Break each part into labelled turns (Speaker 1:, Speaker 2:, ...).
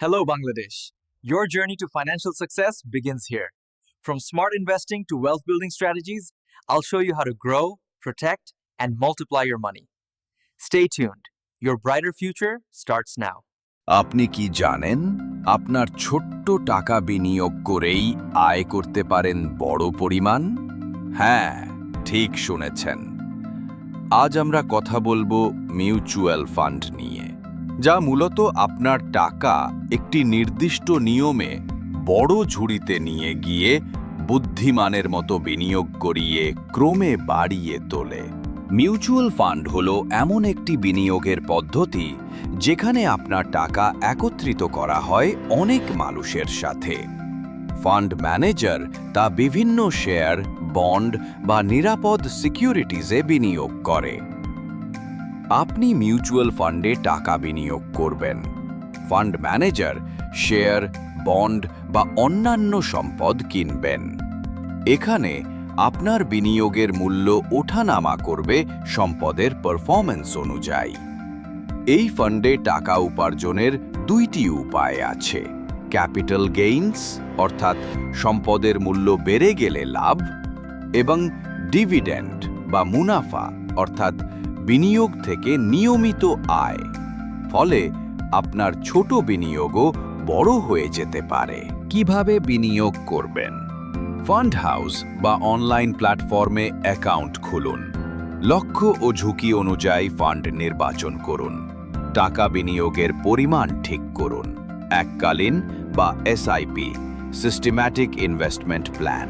Speaker 1: Hello, Bangladesh. Your journey to financial success begins here. From smart investing to wealth building strategies, I'll show you how to grow, protect, and multiply your money. Stay tuned. Your brighter future starts now.
Speaker 2: আপনি কি জানেন আপনার ছোট্ট টাকা বিনিয়োগ করেই আয় করতে পারেন বড় পরিমাণ হ্যাঁ ঠিক শুনেছেন আজ আমরা কথা বলব মিউচুয়াল ফান্ড নিয়ে যা মূলত আপনার টাকা একটি নির্দিষ্ট নিয়মে বড় ঝুড়িতে নিয়ে গিয়ে বুদ্ধিমানের মতো বিনিয়োগ করিয়ে ক্রমে বাড়িয়ে তোলে। মিউচুয়াল ফান্ড হলো এমন একটি বিনিয়োগের পদ্ধতি যেখানে আপনার টাকা একত্রিত করা হয় অনেক মানুষের সাথে। ফান্ড ম্যানেজার তা বিভিন্ন শেয়ার, বন্ড বা নিরাপদ সিকিউরিটিজে বিনিয়োগ করে। আপনি মিউচুয়াল ফান্ডে টাকা বিনিয়োগ করবেন। ফান্ড ম্যানেজার, শেয়ার, বন্ড বা অন্যান্য সম্পদ কিনবেন। এখানে আপনার বিনিয়োগের মূল্য ওঠানামা করবে সম্পদের পারফরম্যান্স অনুযায়ী। এই ফান্ডে টাকা উপার্জনের দুইটি উপায় আছে। ক্যাপিটাল গেইনস, অর্থাৎ সম্পদের মূল্য বেড়ে গেলে লাভ, এবং ডিভিডেন্ড বা মুনাফা, অর্থাৎ বিনিয়োগ থেকে নিয়মিত আয়। ফলে আপনার ছোট বিনিয়োগও বড় হয়ে যেতে পারে। কীভাবে বিনিয়োগ করবেন? ফান্ড হাউস বা অনলাইন প্ল্যাটফর্মে অ্যাকাউন্ট খুলুন। লক্ষ্য ও ঝুঁকি অনুযায়ী ফান্ড নির্বাচন করুন। টাকা বিনিয়োগের পরিমাণ ঠিক করুন। এককালীন বা SIP systematic investment plan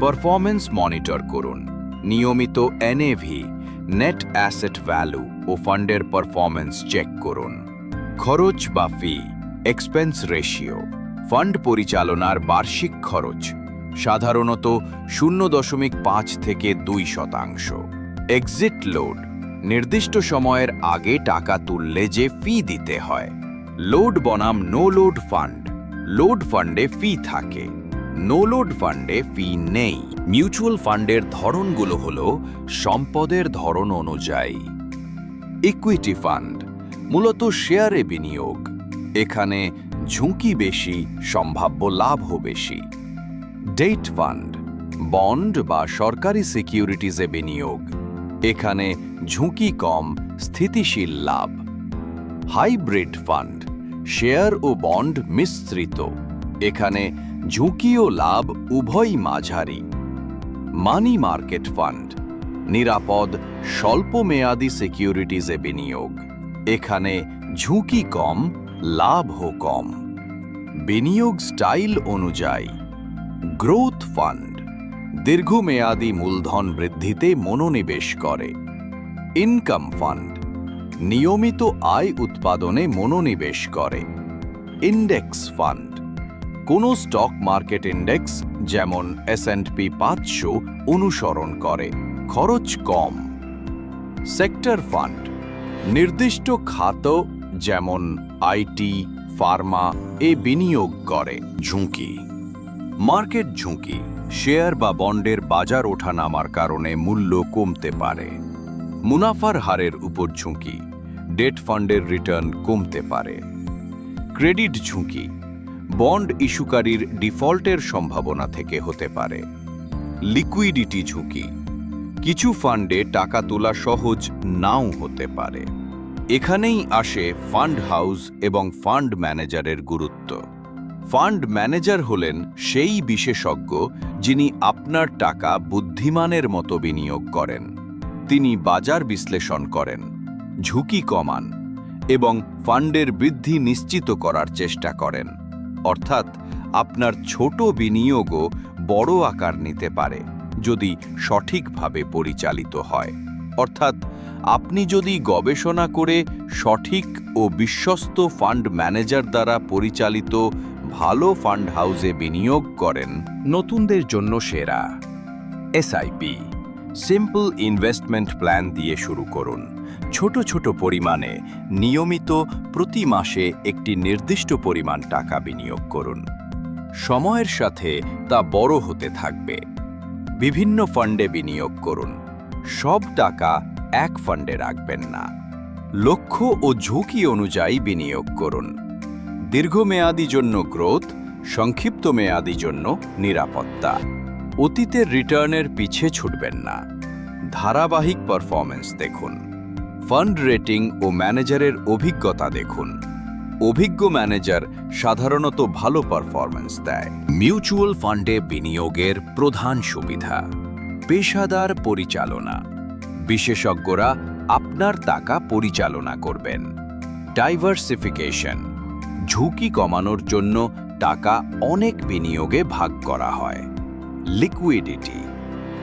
Speaker 2: performance monitor করুন। নিয়মিত এনএভি নেট অ্যাসেট ভ্যালু ও ফান্ডের পারফরমেন্স চেক করুন। খরচ বা ফি এক্সপেন্স রেশিও ফান্ড পরিচালনার বার্ষিক খরচ, সাধারণত শূন্য দশমিক পাঁচ থেকে দুই শতাংশ। এক্সিট লোড নির্দিষ্ট সময়ের আগে টাকা তুললে যে ফি দিতে হয়। লোড বনাম নো লোড ফান্ড লোড ফান্ডে ফি থাকে। নো লোড ফান্ডে ফি নেই। মিউচুয়াল ফান্ডের ধরনগুলো হল সম্পদের ধরন অনুযায়ী। ইকুইটি ফান্ড, মূলত শেয়ারে বিনিয়োগ। এখানে ঝুঁকি বেশি, সম্ভাব্য লাভও বেশি। ডেট ফান্ড, বন্ড বা সরকারি সিকিউরিটিজে বিনিয়োগ। এখানে ঝুঁকি কম, স্থিতিশীল লাভ। হাইব্রিড ফান্ড, শেয়ার ও বন্ড মিশ্রিত। এখানে ঝুঁকি ও লাভ উভয়ই মাঝারি। মানি মার্কেট ফান্ড, নিরাপদ, স্বল্পমেয়াদী সিকিউরিটিজে বিনিয়োগ। এখানে ঝুঁকি কম, লাভও কম। বিনিয়োগ স্টাইল অনুযায়ী, গ্রোথ ফান্ড, দীর্ঘমেয়াদী মূলধন বৃদ্ধিতে মনোনিবেশ করে। ইনকাম ফান্ড, নিয়মিত আয় উৎপাদনে মনোনিবেশ করে। ইন্ডেক্স ফান্ড কোনো স্টক মার্কেট ইন্ডেক্স যেমন এসএনপি পাঁচশো, অনুসরণ করে। খরচ কম। সেক্টর ফান্ড নির্দিষ্ট খাত, যেমন আইটি ফার্মা, এ বিনিয়োগ করে। ঝুঁকি। মার্কেট ঝুঁকি শেয়ার বা বন্ডের বাজার ওঠানামার কারণে মূল্য কমতে পারে। মুনাফার হারের উপর ঝুঁকি ডেট ফান্ডের রিটার্ন কমতে পারে। ক্রেডিট ঝুঁকি বন্ড ইস্যুকারীর ডিফল্টের সম্ভাবনা থেকে হতে পারে। লিকুইডিটি ঝুঁকি। কিছু ফান্ডে টাকা তোলা সহজ নাও হতে পারে। এখানেই আসে ফান্ড হাউস এবং ফান্ড ম্যানেজারের গুরুত্ব। ফান্ড ম্যানেজার হলেন সেই বিশেষজ্ঞ যিনি আপনার টাকা বুদ্ধিমানের মতো বিনিয়োগ করেন। তিনি বাজার বিশ্লেষণ করেন, ঝুঁকি কমান এবং ফান্ডের বৃদ্ধি নিশ্চিত করার চেষ্টা করেন। অর্থাৎ আপনার ছোট বিনিয়োগও বড় আকার নিতে পারে, যদি সঠিকভাবে পরিচালিত হয়। অর্থাৎ আপনি যদি গবেষণা করে সঠিক ও বিশ্বস্ত ফান্ড ম্যানেজার দ্বারা পরিচালিত ভালো ফান্ড হাউসে বিনিয়োগ করেন নতুনদের জন্য সেরা। এসআইপি। সিম্পল ইনভেস্টমেন্ট প্ল্যান দিয়ে শুরু করুন। ছোট ছোট পরিমাণে নিয়মিত প্রতি মাসে একটি নির্দিষ্ট পরিমাণ টাকা বিনিয়োগ করুন। সময়ের সাথে তা বড় হতে থাকবে। বিভিন্ন ফান্ডে বিনিয়োগ করুন। সব টাকা এক ফান্ডে রাখবেন না। লক্ষ্য ও ঝুঁকি অনুযায়ী বিনিয়োগ করুন। দীর্ঘমেয়াদী জন্য গ্রোথ, সংক্ষিপ্ত মেয়াদী জন্য নিরাপত্তা। অতীতের রিটার্নের পিছে ছুটবেন না। ধারাবাহিক পারফরম্যান্স দেখুন। ফান্ড রেটিং ও ম্যানেজারের অভিজ্ঞতা দেখুন। অভিজ্ঞ ম্যানেজার সাধারণত ভালো পারফরম্যান্স দেয়। মিউচুয়াল ফান্ডে বিনিয়োগের প্রধান সুবিধা, পেশাদার পরিচালনা। বিশেষজ্ঞরা আপনার টাকা পরিচালনা করবেন। ডাইভার্সিফিকেশন, ঝুঁকি কমানোর জন্য টাকা অনেক বিনিয়োগে ভাগ করা হয়। লিকুইডিটি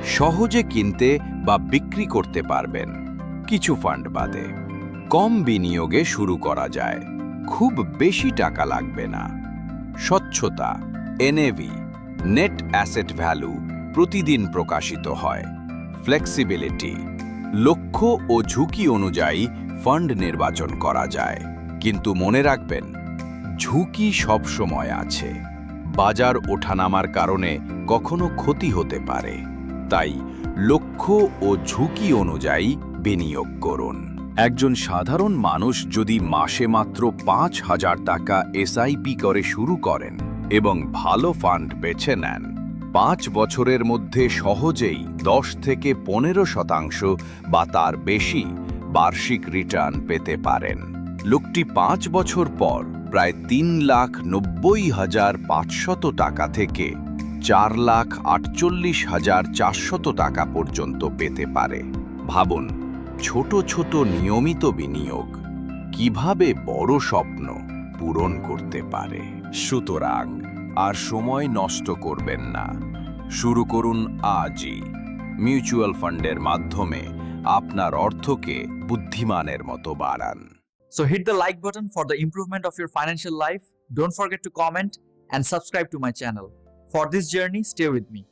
Speaker 2: সহজে কিনতে বা বিক্রি করতে পারবেন। কিছু ফান্ড বাদে, কম বিনিয়োগে শুরু করা যায়। খুব বেশি টাকা লাগবে না। স্বচ্ছতা এনএভি নেট অ্যাসেট ভ্যালু প্রতিদিন প্রকাশিত হয়। ফ্লেক্সিবিলিটি লক্ষ্য ও ঝুঁকি অনুযায়ী ফান্ড নির্বাচন করা যায়। কিন্তু মনে রাখবেন, ঝুঁকি সবসময় আছে। বাজার ওঠানামার কারণে কখনো ক্ষতি হতে পারে। তাই লক্ষ্য ও ঝুঁকি অনুযায়ী বিনিয়োগ করুন। একজন সাধারণ মানুষ যদি মাসে মাত্র পাঁচ হাজার টাকা এসআইপি করে শুরু করেন এবং ভালো ফান্ড বেছে নেন, পাঁচ বছরের মধ্যে সহজেই দশ থেকে পনেরো শতাংশ বা তার বেশি বার্ষিক রিটার্ন পেতে পারেন। লোকটি পাঁচ বছর পর প্রায় তিন লাখ নব্বই হাজার পাঁচশত টাকা থেকে চার লাখ আটচল্লিশ হাজার চারশত টাকা পর্যন্ত পেতে পারে। ভাবুন, ছোট ছোট নিয়মিত বিনিয়োগ কীভাবে বড় স্বপ্ন পূরণ করতে পারে? সুতরাং আর সময় নষ্ট করবেন না। শুরু করুন আজই। মিউচুয়াল ফান্ডের মাধ্যমে আপনার অর্থকে বুদ্ধিমানের মতো বাড়ান।
Speaker 1: So hit the like button for the improvement of your financial life. Don't forget to comment and subscribe to my channel. For this journey, stay with me.